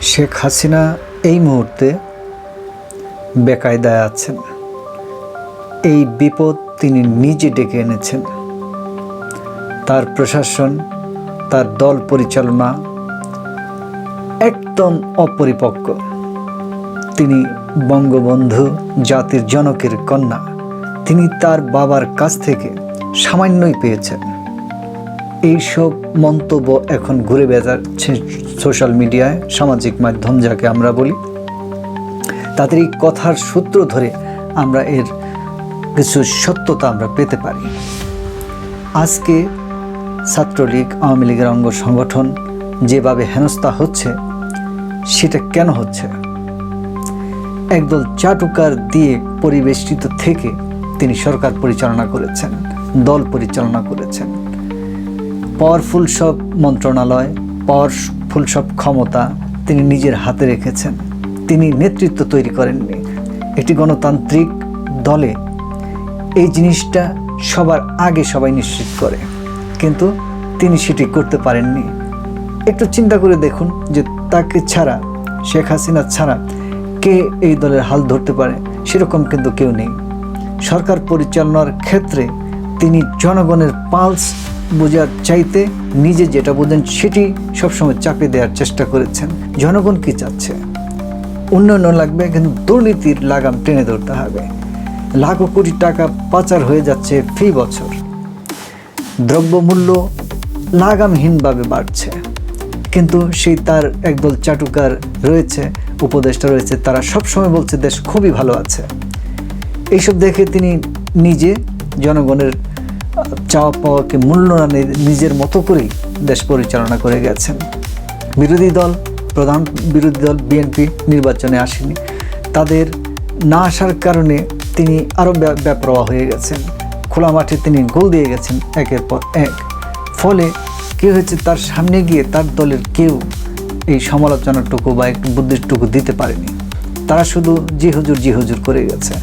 শেখ হাসিনা এই মুহূর্তে বেকায়দায় আছেন। এই বিপদ তিনি নিজে ডেকে এনেছেন। তার প্রশাসন, তার দল পরিচালনা একদম অপরিপক্ক। তিনি বঙ্গবন্ধু জাতির জনকের কন্যা। তিনি তার বাবার কাছ থেকে সামান্যই পেয়েছেন। এইসব মন্তব্য এখন ঘুরে বেড়াচ্ছে সোশ্যাল মিডিয়ায়, সামাজিক মাধ্যম যাকে আমরা বলি। তাদের এই কথার সূত্র ধরে আমরা এর কিছু সত্যতা আমরা পেতে পারি। আজকে ছাত্রলীগ, আওয়ামী লীগের অঙ্গ সংগঠন যেভাবে হেনস্থা হচ্ছে, সেটা কেন হচ্ছে? একদল চাটুকার দিয়ে পরিবেষ্টিত থেকে তিনি সরকার পরিচালনা করেছেন, দল পরিচালনা করেছেন। পাওয়ারফুল সব মন্ত্রণালয় পাওয়ারফুল সব ক্ষমতা তিনি নিজের হাতে রেখেছেন। তিনি নেতৃত্ব তৈরি করেননি। একটি গণতান্ত্রিক দলে এই জিনিসটা সবার আগে সবাই নিশ্চিত করে। কিন্তু তিনি সেটি করতে পারেননি। একটু চিন্তা করে দেখুন যে তাকে ছাড়া, শেখ হাসিনা ছাড়া কে এই দলের হাল ধরতে পারে, সেরকম কিন্তু কেউ নেই। সরকার পরিচালনার ক্ষেত্রে তিনি জনগণের পালস বোঝার চাইতে নিজে যেটা বোঝেন সেটি সবসময় চাপে দেওয়ার চেষ্টা করেছেন। জনগণ কি চাচ্ছে? উন্নয়ন লাগবে, কিন্তু দুর্নীতির লাগাম টেনে ধরতে হবে। লাখো কোটি টাকা পাচার হয়ে যাচ্ছে ফি বছর। দ্রব্যমূল্য লাগামহীনভাবে বাড়ছে। কিন্তু সেই তার একদল চাটুকার রয়েছে, উপদেষ্টা রয়েছে, তারা সবসময় বলছে, দেশ খুবই ভালো আছে। এইসব দেখে তিনি নিজে জনগণের চাওয়া পাওয়াকে মূল্য না নিজের মতো করেই দেশ পরিচালনা করে গেছেন। বিরোধী দল, প্রধান বিরোধী দল বিএনপি নির্বাচনে আসেনি। তাদের না আসার কারণে তিনি আরও ব্যাপরোয়া হয়ে গেছেন। খোলা মাঠে তিনি গোল দিয়ে গেছেন একের পর এক। ফলে কী হয়েছে তার সামনে গিয়ে তার দলের কেউ এই সমালোচনাটুকু বা একটু বুদ্ধিটুকু দিতে পারেনি। তারা শুধু জি হুজুর জি হুজুর করে গেছে।